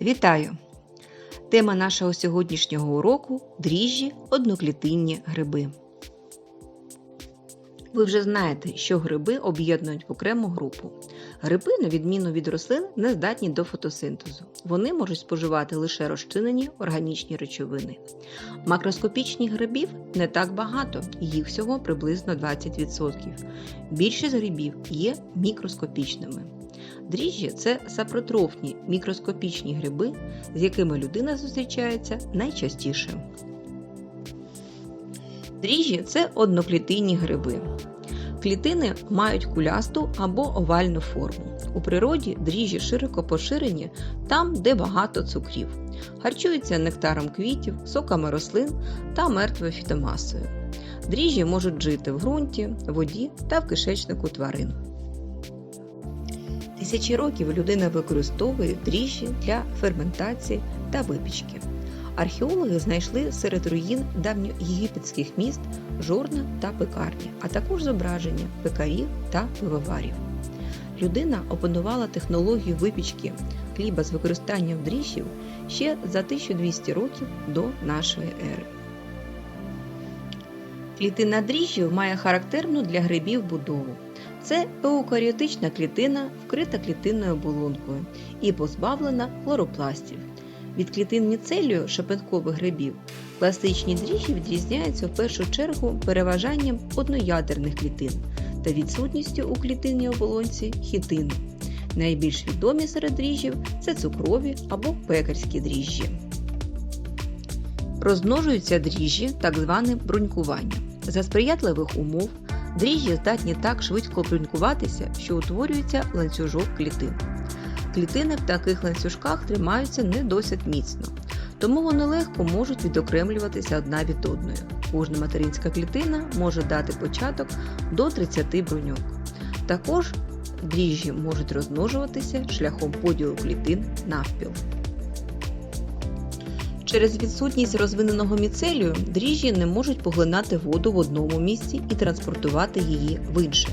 Вітаю! Тема нашого сьогоднішнього уроку дріжджі одноклітинні гриби. Ви вже знаєте, що гриби об'єднують в окрему групу. Гриби, на відміну від рослин, не здатні до фотосинтезу. Вони можуть споживати лише розчинені органічні речовини. Макроскопічних грибів не так багато, їх всього приблизно 20%. Більшість грибів є мікроскопічними. Дріжджі це сапротрофні мікроскопічні гриби, з якими людина зустрічається найчастіше. Дріжджі це одноклітинні гриби. Клітини мають кулясту або овальну форму. У природі дріжджі широко поширені там, де багато цукрів. Харчуються нектаром квітів, соками рослин та мертвою фітомасою. Дріжджі можуть жити в ґрунті, воді та в кишечнику тварин. Тисячі років людина використовує дріжджі для ферментації та випічки. Археологи знайшли серед руїн давньоєгипетських міст жорна та пекарні, а також зображення пекарів та пивоварів. Людина опанувала технологію випічки хліба з використанням дріжджів ще за 1200 років до нашої ери. Клітина дріжджів має характерну для грибів будову. Це еукаріотична клітина, вкрита клітинною оболонкою і позбавлена хлоропластів. Від клітин міцелію шапенкових грибів класичні дріжджі відрізняються в першу чергу переважанням одноядерних клітин та відсутністю у клітинній оболонці хітину. Найбільш відомі серед дріжджів це цукрові або пекарські дріжджі. Розмножуються дріжджі так званим брунькуванням. За сприятливих умов дріжджі здатні так швидко брунькуватися, що утворюється ланцюжок клітин. Клітини в таких ланцюжках тримаються не досить міцно, тому вони легко можуть відокремлюватися одна від одної. Кожна материнська клітина може дати початок до 30 бруньок. Також дріжджі можуть розмножуватися шляхом поділу клітин навпіл. Через відсутність розвиненого міцелію дріжджі не можуть поглинати воду в одному місці і транспортувати її в інше.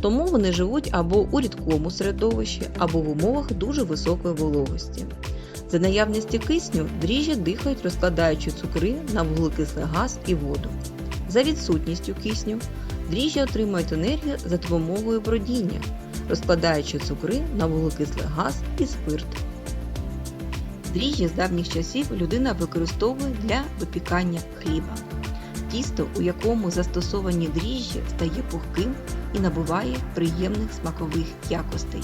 Тому вони живуть або у рідкому середовищі, або в умовах дуже високої вологості. За наявності кисню дріжджі дихають, розкладаючи цукри на вуглекислий газ і воду. За відсутністю кисню дріжджі отримують енергію за допомогою бродіння, розкладаючи цукри на вуглекислий газ і спирт. Дріжджі з давніх часів людина використовує для випікання хліба. Тісто, у якому застосовані дріжджі, стає пухким і набуває приємних смакових якостей.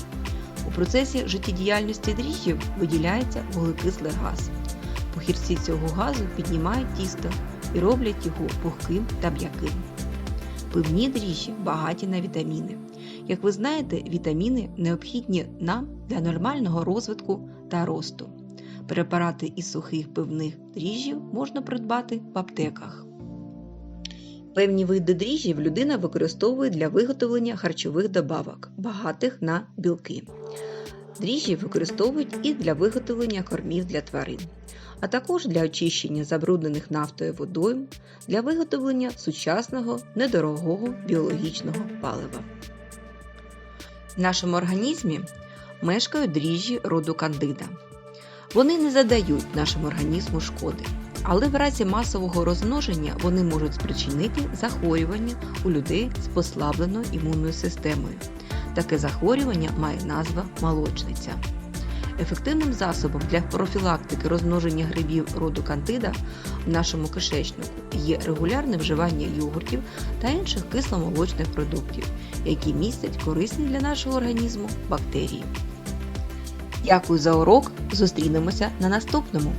У процесі життєдіяльності дріжджів виділяється вуглекислий газ. Похірці цього газу піднімають тісто і роблять його пухким та м'яким. Пивні дріжджі багаті на вітаміни. Як ви знаєте, вітаміни необхідні нам для нормального розвитку та росту. Препарати із сухих пивних дріжджів можна придбати в аптеках. Певні види дріжджів людина використовує для виготовлення харчових добавок, багатих на білки. Дріжджі використовують і для виготовлення кормів для тварин, а також для очищення забруднених нафтою водою, для виготовлення сучасного недорогого біологічного палива. В нашому організмі мешкають дріжджі роду кандида. Вони не задають нашому організму шкоди, але в разі масового розмноження вони можуть спричинити захворювання у людей з послабленою імунною системою. Таке захворювання має назва молочниця. Ефективним засобом для профілактики розмноження грибів роду кандида в нашому кишечнику є регулярне вживання йогуртів та інших кисломолочних продуктів, які містять корисні для нашого організму бактерії. Дякую за урок. Зустрінемося на наступному.